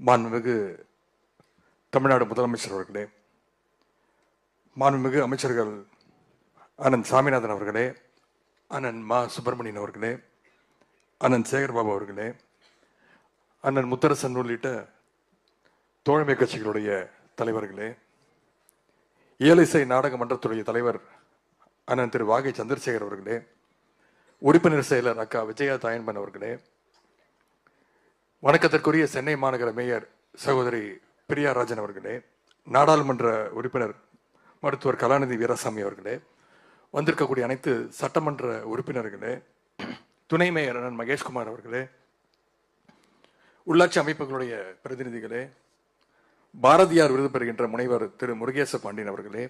மாண்புமிகு தமிழ்நாடு முதலமைச்சர் அவர்களே மாண்புமிகு அமைச்சர்கள் அனந்த் சாமிநாதன் அவர்களே அண்ணன் மா சுப்பிரமணியன் அவர்களே அண்ணன் சேகர்பாபு அவர்களே அண்ணன் முத்தரசன் உள்ளிட்ட தோழமை கட்சிகளுடைய தலைவர்களே இயலிசை நாடக மன்றத்துடைய தலைவர் அண்ணன் திரு வாகை சந்திரசேகர் அவர்களே உறுப்பினர் செயலர் அக்கா விஜயா தாயன்பன் அவர்களே வணக்கத்திற்குரிய சென்னை மாநகர மேயர் சகோதரி பிரியா ராஜன் அவர்களே நாடாளுமன்ற உறுப்பினர் மருத்துவர் கலாநிதி வீராசாமி அவர்களே வந்திருக்கக்கூடிய அனைத்து சட்டமன்ற உறுப்பினர்களே துணை மேயர் அண்ணன் மகேஷ்குமார் அவர்களே உள்ளாட்சி அமைப்புகளுடைய பிரதிநிதிகளே பாரதியார் விருது பெறுகின்ற முனைவர் திரு முருகேச பாண்டியன் அவர்களே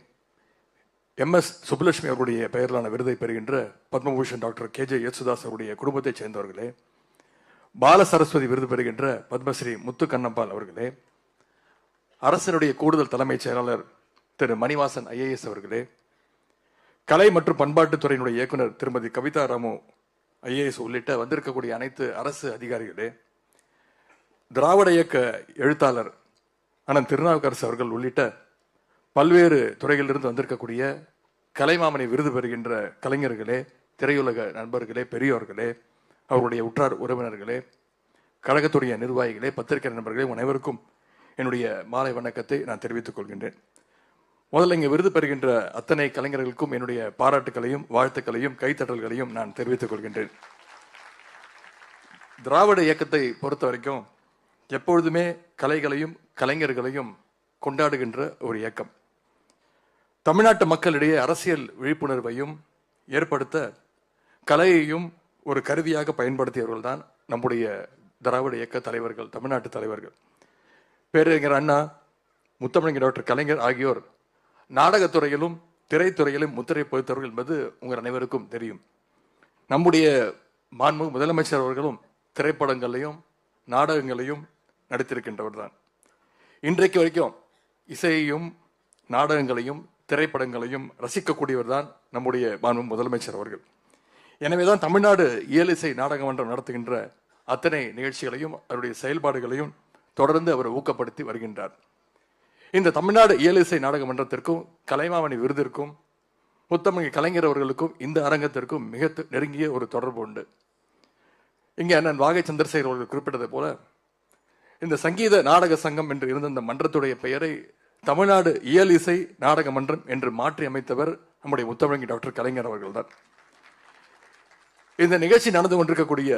எம் எஸ் சுப்புலட்சுமி அவருடைய பெயரிலான விருதை பெறுகின்ற Padma Bhushan doctor K J Yesudas அவருடைய குடும்பத்தைச் சேர்ந்தவர்களே பால சரஸ்வதி விருது பெறுகின்ற பத்மஸ்ரீ முத்து கண்ணம்பால் அவர்களே அரசனுடைய கூடுதல் தலைமைச் செயலாளர் திரு மணிவாசன் ஐஏஎஸ் அவர்களே கலை மற்றும் பண்பாட்டுத்துறையினுடைய இயக்குனர் திருமதி கவிதா ராமு ஐஏஎஸ் உள்ளிட்ட வந்திருக்கக்கூடிய அனைத்து அரசு அதிகாரிகளே திராவிட இயக்க எழுத்தாளர் அண்ணன் திருநாவுக்கரசு அவர்கள் உள்ளிட்ட பல்வேறு துறைகளிலிருந்து வந்திருக்கக்கூடிய கலைமாமணி விருது பெறுகின்ற கலைஞர்களே திரையுலக நண்பர்களே பெரியோர்களே அவருடைய உற்றார் உறவினர்களே கழகத்துடைய நிர்வாகிகளே பத்திரிகை நண்பர்களே அனைவருக்கும் என்னுடைய மாலை வணக்கத்தை நான் தெரிவித்துக் கொள்கின்றேன். முதல்ல இங்கே விருது பெறுகின்ற அத்தனை கலைஞர்களுக்கும் என்னுடைய பாராட்டுகளையும் வாழ்த்துக்களையும் கைத்தட்டல்களையும் நான் தெரிவித்துக் கொள்கின்றேன். திராவிட இயக்கத்தை பொறுத்த வரைக்கும் எப்பொழுதுமே கலைகளையும் கலைஞர்களையும் கொண்டாடுகின்ற ஒரு இயக்கம். தமிழ்நாட்டு மக்களிடையே அரசியல் விழிப்புணர்வையும் ஏற்படுத்த கலையையும் ஒரு கருவியாக பயன்படுத்தியவர்கள் தான் நம்முடைய திராவிட இயக்க தலைவர்கள் தமிழ்நாட்டு தலைவர்கள். பேரறிஞர் அண்ணா முத்தமிழங்க டாக்டர் கலைஞர் ஆகியோர் நாடகத்துறையிலும் திரைத்துறையிலும் முத்திரை பதித்தவர்கள் என்பது உங்கள் அனைவருக்கும் தெரியும். நம்முடைய மாண்பு முதலமைச்சர் அவர்களும் திரைப்படங்களையும் நாடகங்களையும் நடித்திருக்கின்றவர் தான். இன்றைக்கு வரைக்கும் இசையையும் நாடகங்களையும் திரைப்படங்களையும் ரசிக்கக்கூடியவர் தான் நம்முடைய மாண்பு முதலமைச்சர் அவர்கள். எனவேதான் தமிழ்நாடு இயலிசை நாடக மன்றம் நடத்துகின்ற அத்தனை நிகழ்ச்சிகளையும் அவருடைய செயல்பாடுகளையும் தொடர்ந்து அவர் ஊக்கப்படுத்தி வருகின்றார். இந்த தமிழ்நாடு இயலிசை நாடக மன்றத்திற்கும் கலைமாமணி விருதிற்கும் முத்தமிழ் கலைஞர் அவர்களுக்கும் இந்த அரங்கத்திற்கும் மிக நெருங்கிய ஒரு தொடர்பு உண்டு. இங்கே அண்ணன் வாகை சந்திரசேகர் அவர்கள் குறிப்பிட்டது போல இந்த சங்கீத நாடக சங்கம் என்று இருந்த இந்த மன்றத்துடைய பெயரை தமிழ்நாடு இயல் இசை நாடக மன்றம் என்று மாற்றி அமைத்தவர் நம்முடைய முத்தமிழங்கி டாக்டர் கலைஞர் அவர்கள்தான். இந்த நிகழ்ச்சி நடந்து கொண்டிருக்கக்கூடிய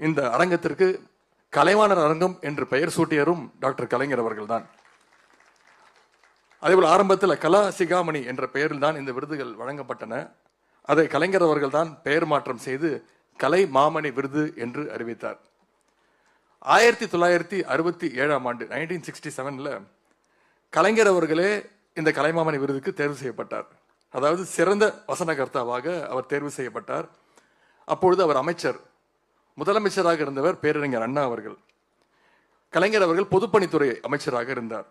இந்த அரங்கத்திற்கு கலைவாணர் அரங்கம் என்று பெயர் சூட்டியரும் டாக்டர் கலைஞர் அவர்கள் தான் அதேபோல் ஆரம்பத்தில் கலா சிகாமணி என்ற பெயரில் தான் இந்த விருதுகள் வழங்கப்பட்டன. அதை கலைஞர் அவர்கள் தான் பெயர் மாற்றம் செய்து கலை மாமணி விருது என்று அறிவித்தார். ஆயிரத்தி தொள்ளாயிரத்தி அறுபத்தி ஏழாம் ஆண்டு நைன்டீன் சிக்ஸ்டி செவனில் கலைஞர் அவர்களே இந்த கலைமாமணி விருதுக்கு தேர்வு செய்யப்பட்டார். அதாவது சிறந்த வசனகர்த்தாவாக அவர் தேர்வு செய்யப்பட்டார். அப்பொழுது அவர் அமைச்சர் முதலமைச்சராக இருந்தவர் பேரறிஞர் அண்ணா அவர்கள். கலைஞர் அவர்கள் பொதுப்பணித்துறை அமைச்சராக இருந்தார்.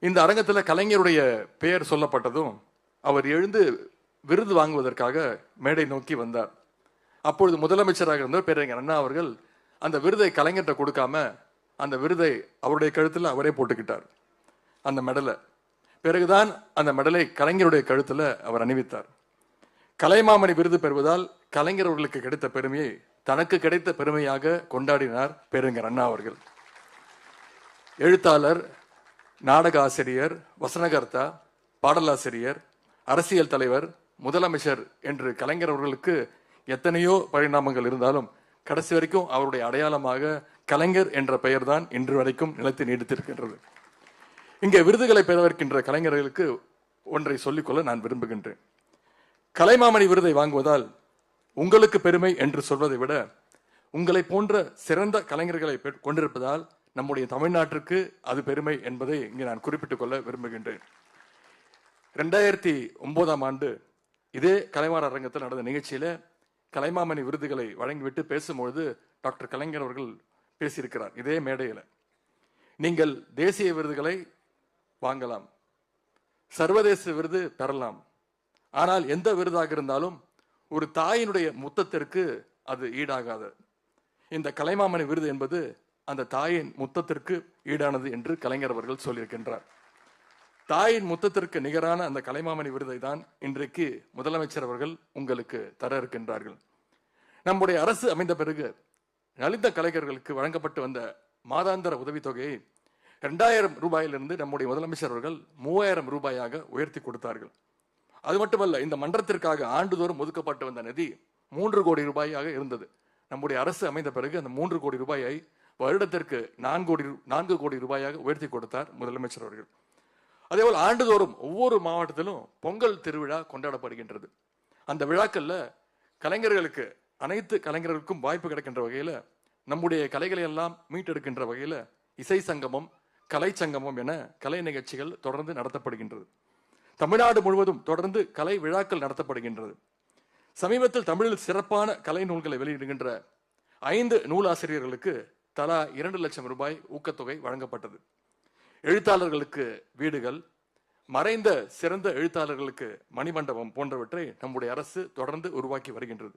இந்த அரங்கத்தில் கலைஞருடைய பெயர் சொல்லப்பட்டதும் அவர் எழுந்து விருது வாங்குவதற்காக மேடை நோக்கி வந்தார். அப்பொழுது முதலமைச்சராக இருந்தவர் பேரறிஞர் அண்ணா அவர்கள் அந்த விருதை கலைஞர்கிட்ட கொடுக்காம அந்த விருதை அவருடைய கழுத்தில் அவரே போட்டுக்கிட்டார் அந்த மெடலை. பிறகுதான் அந்த மெடலை கலைஞருடைய கழுத்தில் அவர் அணிவித்தார். கலைமாமணி விருது பெறுவதால் கலைஞர் அவர்களுக்கு கிடைத்த பெருமையை தனக்கு கிடைத்த பெருமையாக கொண்டாடினார் பெருங்கர் அண்ணா அவர்கள். எழுத்தாளர் நாடக ஆசிரியர் வசனகர்த்தா பாடலாசிரியர் அரசியல் தலைவர் முதலமைச்சர் என்று கலைஞர் அவர்களுக்கு எத்தனையோ பரிணாமங்கள் இருந்தாலும் கடைசி வரைக்கும் அவருடைய அடையாளமாக கலைஞர் என்ற பெயர்தான் இன்று வரைக்கும் நிலத்தை நீடித்திருக்கின்றது. இங்கே விருதுகளை பெறவிருக்கின்ற கலைஞர்களுக்கு ஒன்றை சொல்லிக்கொள்ள நான் விரும்புகின்றேன். கலைமாமணி விருதை வாங்குவதால் உங்களுக்கு பெருமை என்று சொல்வதை விட உங்களை போன்ற சிறந்த கலைஞர்களை கொண்டிருப்பதால் நம்முடைய தமிழ்நாட்டிற்கு அது பெருமை என்பதை இங்கே நான் குறிப்பிட்டுக் கொள்ள விரும்புகின்றேன். ரெண்டாயிரத்தி ஒன்பதாம் ஆண்டு இதே கலைவாணர் அரங்கத்தில் நடந்த நிகழ்ச்சியில் கலைமாமணி விருதுகளை வழங்கிவிட்டு பேசும்பொழுது டாக்டர் கலைஞர் அவர்கள் பேசியிருக்கிறார் இதே மேடையில். நீங்கள் தேசிய விருதுகளை வாங்கலாம் சர்வதேச விருது பெறலாம் ஆனால் எந்த விருதாக இருந்தாலும் ஒரு தாயினுடைய முத்தத்திற்கு அது ஈடாகாது. இந்த கலைமாமணி விருது என்பது அந்த தாயின் முத்தத்திற்கு ஈடானது என்று கலைஞர் அவர்கள் சொல்லியிருக்கின்றார். தாயின் முத்தத்திற்கு நிகரான அந்த கலைமாமணி விருதை தான் இன்றைக்கு முதலமைச்சர் அவர்கள் உங்களுக்கு தர இருக்கின்றார்கள். நம்முடைய அரசு அமைந்த பிறகு நலிந்த கலைஞர்களுக்கு வழங்கப்பட்டு வந்த மாதாந்திர உதவித்தொகையை ரெண்டாயிரம் ரூபாயிலிருந்து நம்முடைய முதலமைச்சர் அவர்கள் மூவாயிரம் ரூபாயாக உயர்த்தி கொடுத்தார்கள். அது மட்டுமல்ல இந்த மன்றத்திற்காக ஆண்டுதோறும் ஒதுக்கப்பட்டு வந்த நிதி மூன்று கோடி ரூபாயாக இருந்தது. நம்முடைய அரசு அமைந்த பிறகு அந்த மூன்று கோடி ரூபாயை வருடத்திற்கு நான்கு கோடி நான்கு கோடி ரூபாயாக உயர்த்தி கொடுத்தார் முதலமைச்சர் அவர்கள். அதேபோல் ஆண்டுதோறும் ஒவ்வொரு மாவட்டத்திலும் பொங்கல் திருவிழா கொண்டாடப்படுகின்றது. அந்த விழாக்கள்ல கலைஞர்களுக்கு அனைத்து கலைஞர்களுக்கும் வாய்ப்பு கிடைக்கின்ற வகையில நம்முடைய கலைகளை எல்லாம் மீட்டெடுக்கின்ற வகையில இசை சங்கமம் கலை சங்கமம் என கலை நிகழ்ச்சிகள் தொடர்ந்து நடத்தப்படுகின்றது. தமிழ்நாடு முழுவதும் தொடர்ந்து கலை விழாக்கள் நடத்தப்படுகின்றது. சமீபத்தில் தமிழில் சிறப்பான கலை நூல்களை வெளியிடுகின்ற ஐந்து நூலாசிரியர்களுக்கு தலா இரண்டு லட்சம் ரூபாய் ஊக்கத்தொகை வழங்கப்பட்டது. எழுத்தாளர்களுக்கு வீடுகள் மறைந்த சிறந்த எழுத்தாளர்களுக்கு மணிமண்டபம் போன்றவற்றை நம்முடைய அரசு தொடர்ந்து உருவாக்கி வருகின்றது.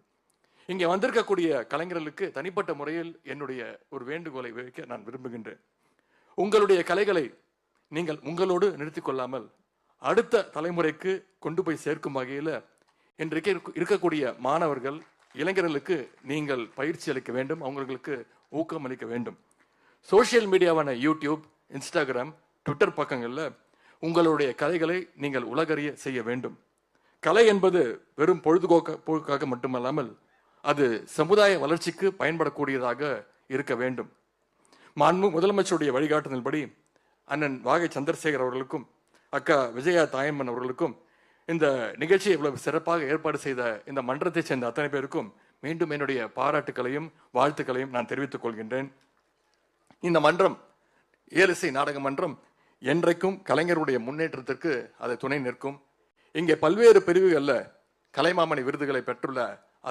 இங்கே வந்திருக்கக்கூடிய கலைஞர்களுக்கு தனிப்பட்ட முறையில் என்னுடைய ஒரு வேண்டுகோளை வைக்க நான் விரும்புகின்றேன். உங்களுடைய கலைகளை நீங்கள் உங்களோடு நிறுத்திக் கொள்ளாமல் அடுத்த தலைமுறைக்கு கொண்டு போய் சேர்க்கும் வகையில் இன்றைக்கு இருக்கக்கூடிய மாணவர்கள் இளைஞர்களுக்கு நீங்கள் பயிற்சி அளிக்க வேண்டும் அவங்களுக்கு ஊக்கம் அளிக்க வேண்டும். சோஷியல் மீடியாவான யூடியூப் இன்ஸ்டாகிராம் ட்விட்டர் பக்கங்களில் உங்களுடைய கலைகளை நீங்கள் உலகறிய செய்ய வேண்டும். கலை என்பது வெறும் பொழுதுபோக்க போக்காக மட்டுமல்லாமல் அது சமுதாய வளர்ச்சிக்கு பயன்படக்கூடியதாக இருக்க வேண்டும். மாண்பு முதலமைச்சருடைய வழிகாட்டுதல்படி அண்ணன் வாகை சந்திரசேகர் அவர்களுக்கும் அக்கா விஜயா தாயம்மன் அவர்களுக்கும் இந்த நிகழ்ச்சியை இவ்வளவு சிறப்பாக ஏற்பாடு செய்த இந்த மன்றத்தைச் சேர்ந்த அத்தனை பேருக்கும் மீண்டும் என்னுடைய பாராட்டுக்களையும் வாழ்த்துக்களையும் நான் தெரிவித்துக் கொள்கின்றேன். இந்த மன்றம் ஏலிசை நாடக மன்றம் என்றைக்கும் கலைஞருடைய முன்னேற்றத்திற்கு அதை துணை நிற்கும். இங்கே பல்வேறு பிரிவுகளில் கலைமாமணி விருதுகளை பெற்றுள்ள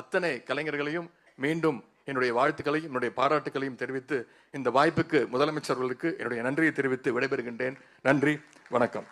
அத்தனை கலைஞர்களையும் மீண்டும் என்னுடைய வாழ்த்துக்களையும் என்னுடைய பாராட்டுக்களையும் தெரிவித்து இந்த வாய்ப்புக்கு முதலமைச்சர்களுக்கு என்னுடைய நன்றியை தெரிவித்து விடைபெறுகின்றேன். நன்றி வணக்கம்.